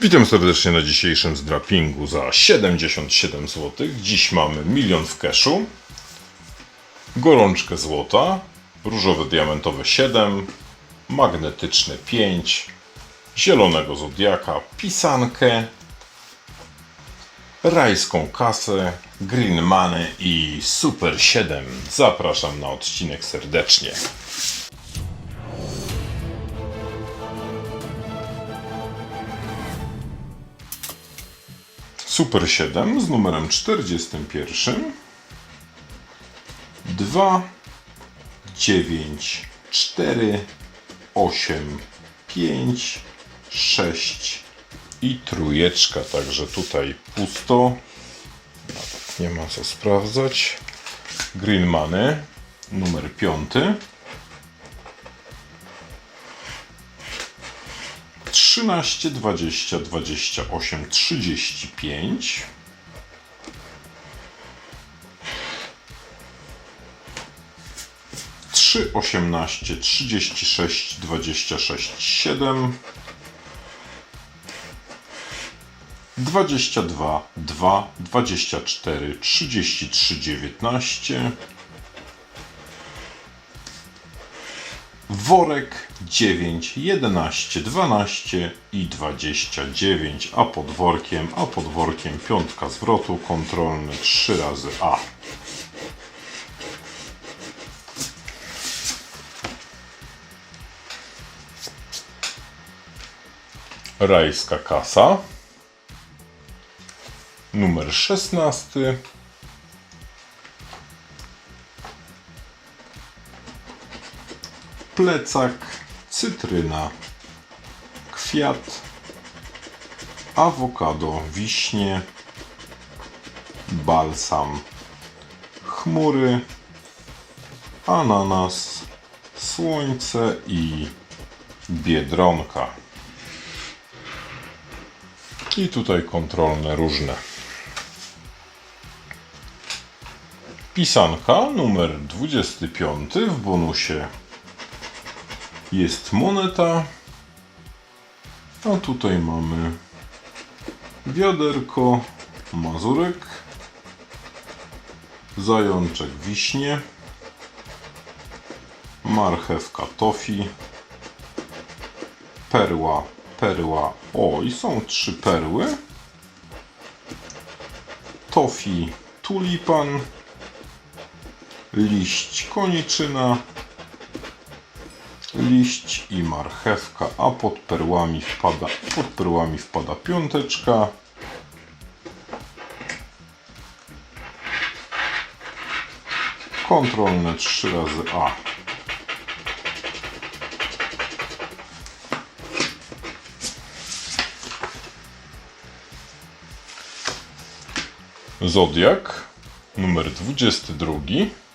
Witam serdecznie na dzisiejszym zdrapingu za 77 zł. Dziś mamy milion w keszu, gorączkę złota, różowe diamentowe 7, magnetyczne 5, zielonego zodiaka, pisankę, rajską kasę, green money i super 7. Zapraszam na odcinek serdecznie. Super 7 z numerem 41 2 9 4 8 5 6 i trójeczka, także tutaj pusto. Nie ma co sprawdzać. Green Money numer 5 13, 20, 28, 35. Trzy, osiemnaście, trzydzieści sześć, dwadzieścia sześć, siedem. Dwadzieścia dwa, dwa, dwadzieścia cztery, trzydzieści trzy, dziewiętnaście. Worek 9, 11, 12 i 29, a pod workiem, a pod workiem piątka zwrotu, kontrolny 3 razy A. Rajska kasa. Numer 16. plecak, cytryna, kwiat, awokado, wiśnie, balsam, chmury, ananas, słońce i biedronka. I tutaj kontrolne różne. Pisanka numer 25 w bonusie jest moneta. A tutaj mamy wiaderko, mazurek, zajączek wiśnie, marchewka tofi, perła, perła. O, i są trzy perły. Tofi, tulipan, liść koniczyna, liść i marchewka, a pod perłami wpada, pod perłami wpada piąteczka. Kontrolne 3 razy A. Zodiak numer 22.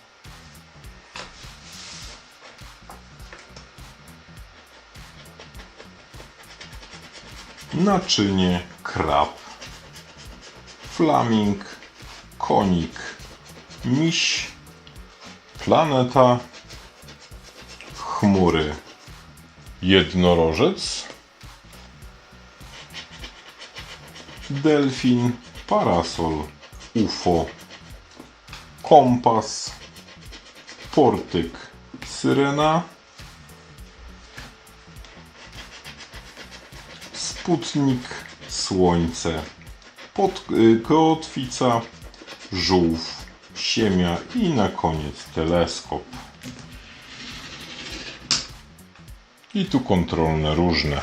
naczynie, krab, flaming, konik, miś, planeta, chmury, jednorożec, delfin, parasol, UFO, kompas, portyk, syrena, Sputnik, Słońce, pod, y, kotwica, żółw, ziemia i na koniec teleskop. I tu kontrolne różne.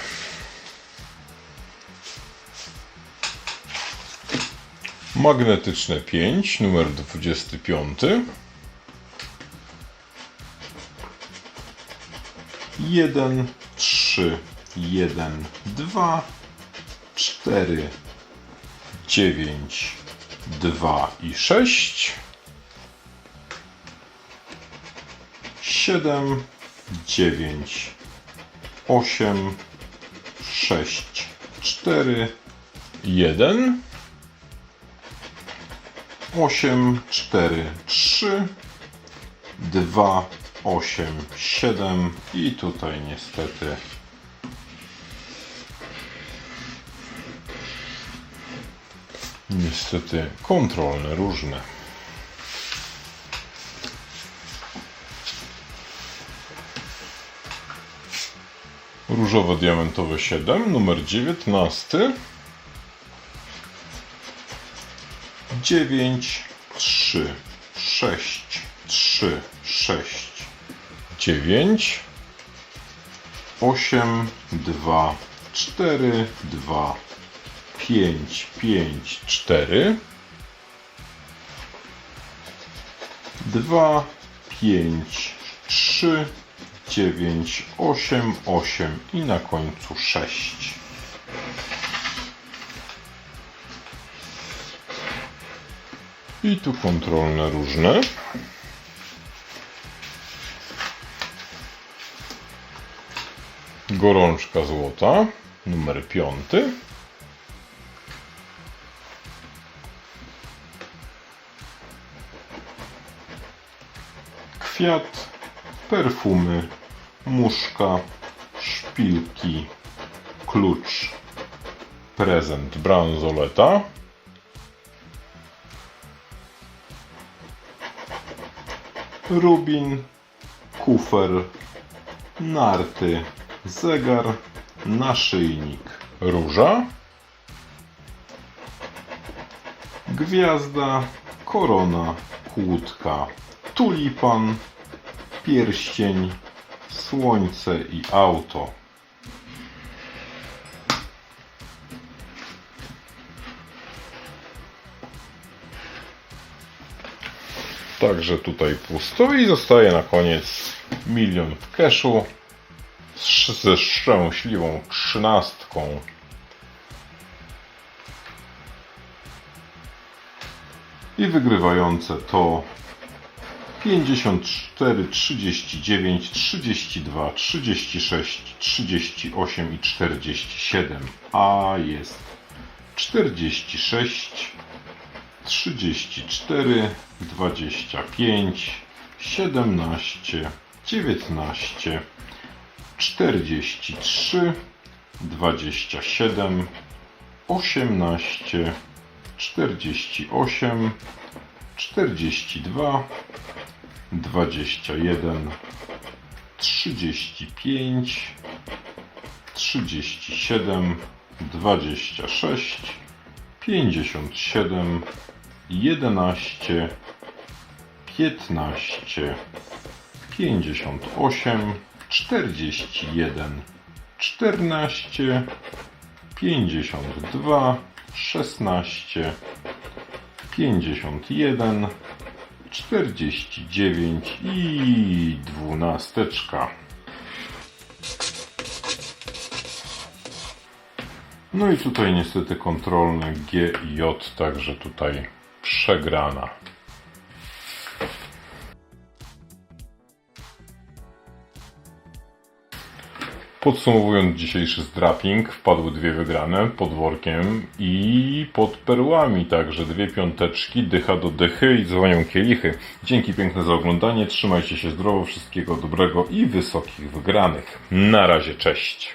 Magnetyczne 5, numer 25. Jeden, trzy, jeden, dwa, cztery, dziewięć, dwa i sześć, siedem, dziewięć, osiem, sześć, cztery, jeden, osiem, cztery, trzy, dwa, osiem, siedem. I tutaj niestety Niestety kontrolne różne. Różowe diamentowe 7, numer 19. 9, 3, 6, 3, 6, 9, 8, 2, 4, 2, 5, 5, 4, 2, 5, 3, 9, 8, 8 i na końcu 6. I tu kontrolne różne. Gorączka złota, numer piąty. Kwiat, perfumy, muszka, szpilki, klucz, prezent bransoleta. Rubin, kufer, narty, zegar, naszyjnik, róża, gwiazda, korona, kłódka, tulipan, pierścień, słońce i auto. Także tutaj pusto i zostaje na koniec milion w z- ze szczęśliwą trzynastką. I wygrywające to 54, 39, 32, 36, 38 i 47. A jest 46, 34, 25, 17, 19, 43, 27, 18, 48, 42, 21, 35, 37, 26, 57, 11, 15, 58, 41, 14, 52, 16, 51, 49 i dwunasteczka. No i tutaj niestety i J, także tutaj przegrana. Podsumowując dzisiejszy zdraping, wpadły dwie wygrane pod workiem i pod perłami, także dwie piąteczki, dycha do dychy i dzwonią kielichy. Dzięki piękne za oglądanie, trzymajcie się zdrowo, wszystkiego dobrego i wysokich wygranych. Na razie, cześć!